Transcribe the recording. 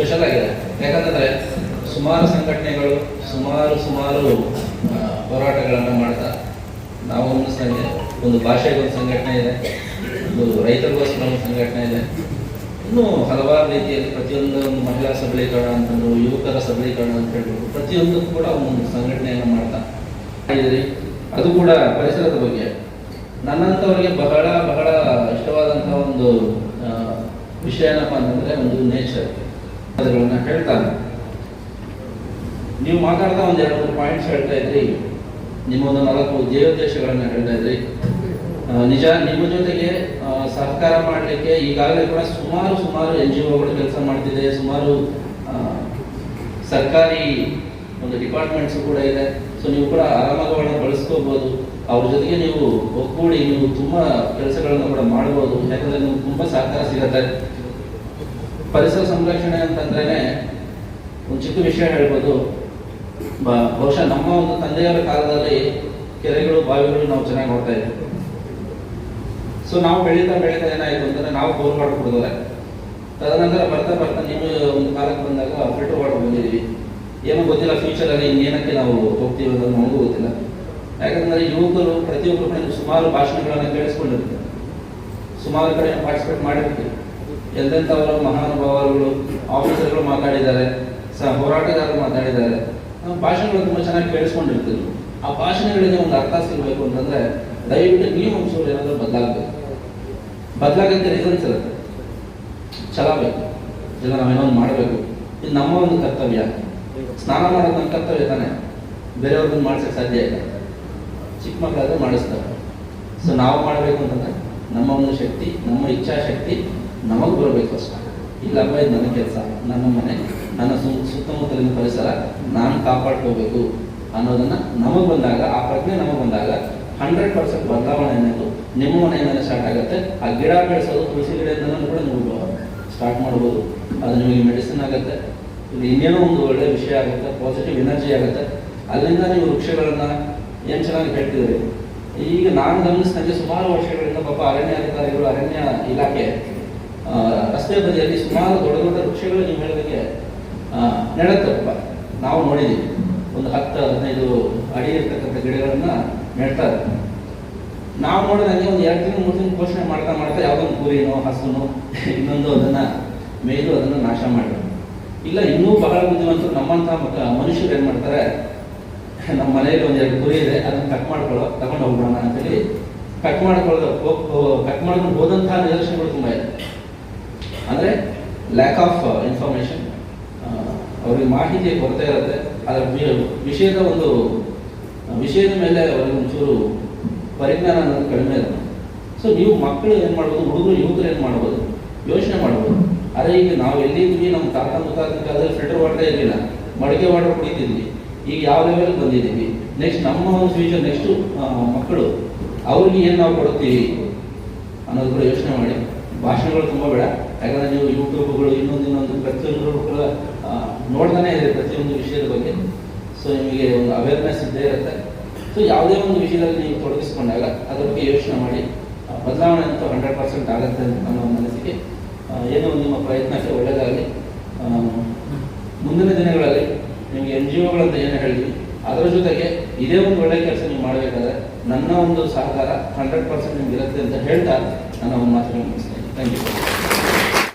Special ಆಗಿದೆ. ಯಾಕಂತಂದ್ರೆ ಸುಮಾರು ಸಂಘಟನೆಗಳು ಸುಮಾರು ಸುಮಾರು ಹೋರಾಟಗಳನ್ನು ಮಾಡ್ತಾ ನಾವು ಸಂಘ ಒಂದು ಭಾಷೆಗೊಂದು ಸಂಘಟನೆ ಇದೆ, ಒಂದು ರೈತರಿಗೋಸ್ಕರ ಒಂದು ಸಂಘಟನೆ ಇದೆ. ಇನ್ನೂ ಹಲವಾರು ರೀತಿಯಲ್ಲಿ ಪ್ರತಿಯೊಂದು ಮಹಿಳಾ ಸಬಲೀಕರಣ ಅಂತಂದ್ರು, ಯುವಕರ ಸಬಲೀಕರಣ ಅಂತ ಹೇಳ್ಬೋದು ಪ್ರತಿಯೊಂದು ಕೂಡ ಒಂದು ಸಂಘಟನೆಯನ್ನು ಮಾಡ್ತಾ ಇದ್ದೀರಿ. ಅದು ಕೂಡ ಪರಿಸರದ ಬಗ್ಗೆ. ನನ್ನಂಥವ್ರಿಗೆ ಬಹಳ ಬಹಳ ಇಷ್ಟವಾದಂತಹ ಒಂದು ವಿಷಯ ಏನಪ್ಪ ಅಂತಂದ್ರೆ ಒಂದು ನೇಚರ್ ಹೇಳ್ತಾನೆ. ನೀವು ಮಾತಾಡ್ತಾ ಒಂದು ಎರಡು ಮೂರು ಪಾಯಿಂಟ್ಸ್ ಹೇಳ್ತಾ ಇದ್ರಿ. ನಿಮ್ಮ ಒಂದು ನಾಲ್ಕು ಧ್ಯೇಯೋದ್ದೇಶಗಳನ್ನ ಹೇಳ್ತಾ ಇದ್ರಿ. ನಿಜ, ನಿಮ್ಮ ಜೊತೆಗೆ ಸಹಕಾರ ಮಾಡಲಿಕ್ಕೆ ಈಗಾಗಲೇ ಕೂಡ ಸುಮಾರು ಸುಮಾರು ಎನ್ ಜಿ ಒಗಳು ಕೆಲಸ ಮಾಡ್ತಿದೆ. ಸುಮಾರು ಸರ್ಕಾರಿ ಒಂದು ಡಿಪಾರ್ಟ್ಮೆಂಟ್ಸ್ ಕೂಡ ಇದೆ. ಸೊ ನೀವು ಕೂಡ ಆರಾಮಾಗಿ ಬಳಸ್ಕೋಬಹುದು ಅವ್ರ ಜೊತೆಗೆ ನೀವು ಒಗ್ಗೂಡಿ ನೀವು ತುಂಬಾ ಕೆಲಸಗಳನ್ನು ಕೂಡ ಮಾಡ್ಬೋದು. ಯಾಕಂದ್ರೆ ನೀವು ತುಂಬಾ ಸಹಕಾರ ಸಿಗತ್ತೆ. ಪರಿಸರ ಸಂರಕ್ಷಣೆ ಅಂತಂದ್ರೇನೆ ಒಂದು ಚಿಕ್ಕ ವಿಷಯ ಹೇಳ್ಬೋದು. ಬಹುಶಃ ನಮ್ಮ ಒಂದು ತಂದೆಯವರ ಕಾಲದಲ್ಲಿ ಕೆರೆಗಳು, ಬಾವಿಗಳು ನಾವು ಚೆನ್ನಾಗಿ ನೋಡ್ತಾ ಇದ್ವಿ. ಸೊ ನಾವು ಬೆಳೀತಾ ಬೆಳೀತಾ ಏನಾಯಿತು ಅಂತಂದ್ರೆ ನಾವು ಬೋರ್ ಮಾಡಿ ಕುಡಿದ್ರೆ ತದನಂತರ ಬರ್ತಾ ಬರ್ತಾ ನೀವು ಒಂದು ಕಾಲಕ್ಕೆ ಬಂದಾಗ ಫಿಲ್ಟರ್ ವಾಟರ್ ಬಂದಿದ್ದೀವಿ ಏನೋ ಗೊತ್ತಿಲ್ಲ ಫ್ಯೂಚರ್ ಅಲ್ಲಿ ಇನ್ನೇನಕ್ಕೆ ನಾವು ಹೋಗ್ತೀವಿ ಅನ್ನೋದು ನಮಗೂ ಗೊತ್ತಿಲ್ಲ. ಯಾಕಂದ್ರೆ ಯುವಕರು ಪ್ರತಿಯೊಬ್ಬರು ಸುಮಾರು ಭಾಷಣಗಳನ್ನು ಕೇಳಿಸ್ಕೊಂಡಿರ್ತಾರೆ. ಸುಮಾರು ಕಡೆ ಪಾರ್ಟಿಸಿಪೇಟ್ ಮಾಡಿರ್ತೀವಿ ಎಂತೆಂಥವರು ಮಹಾನುಭಾವರುಗಳು ಆಫೀಸರ್ಗಳು ಮಾತಾಡಿದ್ದಾರೆ, ಸ ಹೋರಾಟಗಾರರು ಮಾತಾಡಿದ್ದಾರೆ. ಭಾಷಣಗಳು ತುಂಬ ಚೆನ್ನಾಗಿ ಕೇಳಿಸ್ಕೊಂಡಿರ್ತೀವಿ. ಆ ಭಾಷಣಗಳಿಗೆ ಒಂದು ಅರ್ಥ ಸಿಗಬೇಕು ಅಂತಂದ್ರೆ, ದಯವಿಟ್ಟು ನೀವು ಒಂಚೂರು ಏನಾದರೂ ಬದಲಾಗಬೇಕು. ಬದಲಾಗಕ್ಕೆ ರೀಸನ್ಸ್ ಇರುತ್ತೆ. ಚಲಾಬೇಕು ಬೇಕು ಇಲ್ಲ ನಾವೇನೋ ಒಂದು ಮಾಡಬೇಕು. ಇದು ನಮ್ಮ ಒಂದು ಕರ್ತವ್ಯ. ಸ್ನಾನ ಮಾಡೋದು ನಮ್ಮ ಕರ್ತವ್ಯ ತಾನೆ. ಬೇರೆಯವ್ರದ್ದು ಮಾಡ್ಸಕ್ಕೆ ಸಾಧ್ಯ ಇಲ್ಲ. ಚಿಕ್ಕ ಮಕ್ಕಳಾದ್ರೆ ಮಾಡಿಸ್ತಾರೆ. ಸೊ ನಾವು ಮಾಡಬೇಕು ಅಂತಂದ್ರೆ, ನಮ್ಮ ಒಂದು ಶಕ್ತಿ, ನಮ್ಮ ಇಚ್ಛಾಶಕ್ತಿ ನಮಗೆ ಬರಬೇಕು ಅಷ್ಟೇ. ಇಲ್ಲಪ್ಪ ಇದು ನನ್ನ ಕೆಲಸ, ನನ್ನ ಮನೆ, ನನ್ನ ಸುತ್ತಮುತ್ತಲಿನ ಪರಿಸರ ನಾನು ಕಾಪಾಡ್ಕೋಬೇಕು ಅನ್ನೋದನ್ನ ನಮಗೆ ಬಂದಾಗ, ಆ ಪ್ರಜ್ಞೆ ನಮಗೆ ಬಂದಾಗ ಹಂಡ್ರೆಡ್ ಪರ್ಸೆಂಟ್ ಬದಲಾವಣೆ ಅನ್ನೋದು ನಿಮ್ಮ ಮನೆಯಿಂದಲೇ ಸ್ಟಾರ್ಟ್ ಆಗುತ್ತೆ. ಆ ಗಿಡ ಬೆಳೆಸೋದು ತುಳಸಿ ಗಿಡದಿಂದಲೂ ಕೂಡ ನೀವು ಸ್ಟಾರ್ಟ್ ಮಾಡ್ಬೋದು. ಅದು ನಿಮಗೆ ಮೆಡಿಸಿನ್ ಆಗುತ್ತೆ. ಇದು ಇನ್ನೇನೋ ಒಂದು ಒಳ್ಳೆ ವಿಷಯ ಆಗುತ್ತೆ ಪಾಸಿಟಿವ್ ಎನರ್ಜಿ ಆಗುತ್ತೆ. ಅಲ್ಲಿಂದ ನೀವು ವೃಕ್ಷಗಳನ್ನ ಏನು ಚೆನ್ನಾಗಿ ಹೇಳ್ತಿದ್ರಿ ಈಗ ನಾನು ಗಮನಿಸ್ತಂಗೆ ಸುಮಾರು ವರ್ಷಗಳಿಂದ ಪಾಪ ಅರಣ್ಯ ಅಧಿಕಾರಿಗಳು ಅರಣ್ಯ ಇಲಾಖೆ ರಸ್ತೆ ಬದಿಯಲ್ಲಿ ಸುಮಾರು ದೊಡ್ಡ ದೊಡ್ಡ ವೃಕ್ಷಗಳು ನೀವು ಹೇಳಿದಂಗೆ ನೆಡತ್ತಪ್ಪ ನಾವು ನೋಡಿದ್ದೀವಿ ಒಂದು ಹತ್ತು, ಹದಿನೈದು ಅಡಿ ಇರ್ತಕ್ಕಂಥ ಗಿಡಗಳನ್ನ ನೆಡ್ತಾರೆ ನಾವು ನೋಡಿದಂಗೆ ಒಂದು ಎರಡು ದಿನ ಮೂರು ದಿನ ಪೋಷಣೆ ಮಾಡ್ತಾ ಮಾಡ್ತಾ ಯಾವುದೊಂದು ಕುರಿನೋ ಹಸುನೋ, ಇನ್ನೊಂದು ಅದನ್ನ ಮೇಯ್ದು ಅದನ್ನ ನಾಶ ಮಾಡಿ ಇಲ್ಲ, ಇನ್ನೂ ಬಹಳ ಬುದ್ಧಿವಂತರು ನಮ್ಮಂತ ಮನುಷ್ಯರು ಏನು ಮಾಡ್ತಾರೆ? ನಮ್ಮ ಮನೆಯಲ್ಲಿ ಒಂದು ಎರಡು ಕುರಿ ಇದೆ, ಅದನ್ನ ಕಟ್ ಮಾಡ್ಕೊಳ್ಳೋ, ತಗೊಂಡು ಹೋಗ್ಬಿಡೋಣ ಅಂತೇಳಿ ಕಟ್ ಮಾಡ್ಕೊಳ್ಳೋ ಕಟ್ ಮಾಡ್ಕೊಂಡು ಹೋದಂತಹ ನಿದರ್ಶನಗಳು ತುಂಬ ಇದೆ ಅಂದ್ರೆ ಲ್ಯಾಕ್ ಆಫ್ ಇನ್ಫಾರ್ಮೇಷನ್ ಅವರಿಗೆ ಮಾಹಿತಿ ಕೊರತೆ ಇರುತ್ತೆ. ಅದರ ವಿಷಯದ ಒಂದು ವಿಷಯದ ಮೇಲೆ ಅವ್ರಿಗೆ ಒಂಚೂರು ಪರಿಜ್ಞಾನ ಅನ್ನೋದು ಕಡಿಮೆ ಇರುತ್ತೆ. ಸೊ ನೀವು ಮಕ್ಕಳು ಏನು ಮಾಡ್ಬೋದು, ಹುಡುಗರು ಯುವಕರು ಏನು ಮಾಡ್ಬೋದು, ಯೋಚನೆ ಮಾಡ್ಬೋದು. ಅದೇ ಈಗ ನಾವು ಎಲ್ಲಿದ್ವಿ ನಮ್ಮ ತಾತ ಮುತ್ತಾತನ ಕಾಲದಲ್ಲಿ ಫಿಲ್ಟರ್ ವಾಟರ್ ಇರಲಿಲ್ಲ. ಮಡಿಕೆ ವಾಟರ್ ಕುಡಿತಿದ್ವಿ. ಈಗ ಯಾವ ಲೆವೆಲ್ ಬಂದಿದ್ದೀವಿ? ನೆಕ್ಸ್ಟ್ ನಮ್ಮ ಒಂದು ಫ್ಯೂಚರ್ ನೆಕ್ಸ್ಟು ಮಕ್ಕಳು, ಅವ್ರಿಗೆ ಏನು ನಾವು ಕೊಡ್ತೀವಿ ಅನ್ನೋದು ಕೂಡ ಯೋಚನೆ ಮಾಡಿ. ಭಾಷಣಗಳು ತುಂಬ ಬೇಡ. ಯಾಕಂದ್ರೆ ನೀವು ಯೂಟ್ಯೂಬ್ಗಳು ಇನ್ನೊಂದು ಇನ್ನೊಂದು ಪ್ರತಿಯೊಂದು ಕೂಡ ನೋಡ್ತಾನೆ ಇದೆ ಪ್ರತಿಯೊಂದು ವಿಷಯದ ಬಗ್ಗೆ. ಸೊ ನಿಮಗೆ ಒಂದು ಅವೇರ್ನೆಸ್ ಇದ್ದೇ ಇರುತ್ತೆ. ಸೊ ಯಾವುದೇ ಒಂದು ವಿಷಯದಲ್ಲಿ ನೀವು ತೊಡಗಿಸ್ಕೊಂಡಾಗ ಅದ್ರ ಬಗ್ಗೆ ಯೋಚನೆ ಮಾಡಿ. ಬದಲಾವಣೆ ಅಂತೂ ಹಂಡ್ರೆಡ್ ಪರ್ಸೆಂಟ್ ಆಗುತ್ತೆ ಅಂತ ನನ್ನ ಮನಸ್ಸಿಗೆ ಏನೋ ನಿಮ್ಮ ಪ್ರಯತ್ನಕ್ಕೆ ಒಳ್ಳೆಯದಾಗಲಿ ಮುಂದಿನ ದಿನಗಳಲ್ಲಿ ನಿಮಗೆ ಎನ್ ಜಿ ಒಗಳಂತ ಏನು ಹೇಳಿ, ಅದರ ಜೊತೆಗೆ ಇದೇ ಒಂದು ಒಳ್ಳೆ ಕೆಲಸ ನೀವು ಮಾಡಬೇಕಾದ್ರೆ ನನ್ನ ಒಂದು ಸಹಕಾರ ಹಂಡ್ರೆಡ್ ಪರ್ಸೆಂಟ್ ನಿಮ್ಗೆ ಇರುತ್ತೆ ಅಂತ ಹೇಳ್ತಾ ನನ್ನ ಒಂದು ಮಾತುಗಳನ್ನು ಮುಗಿಸ್ತೇನೆ. Thank you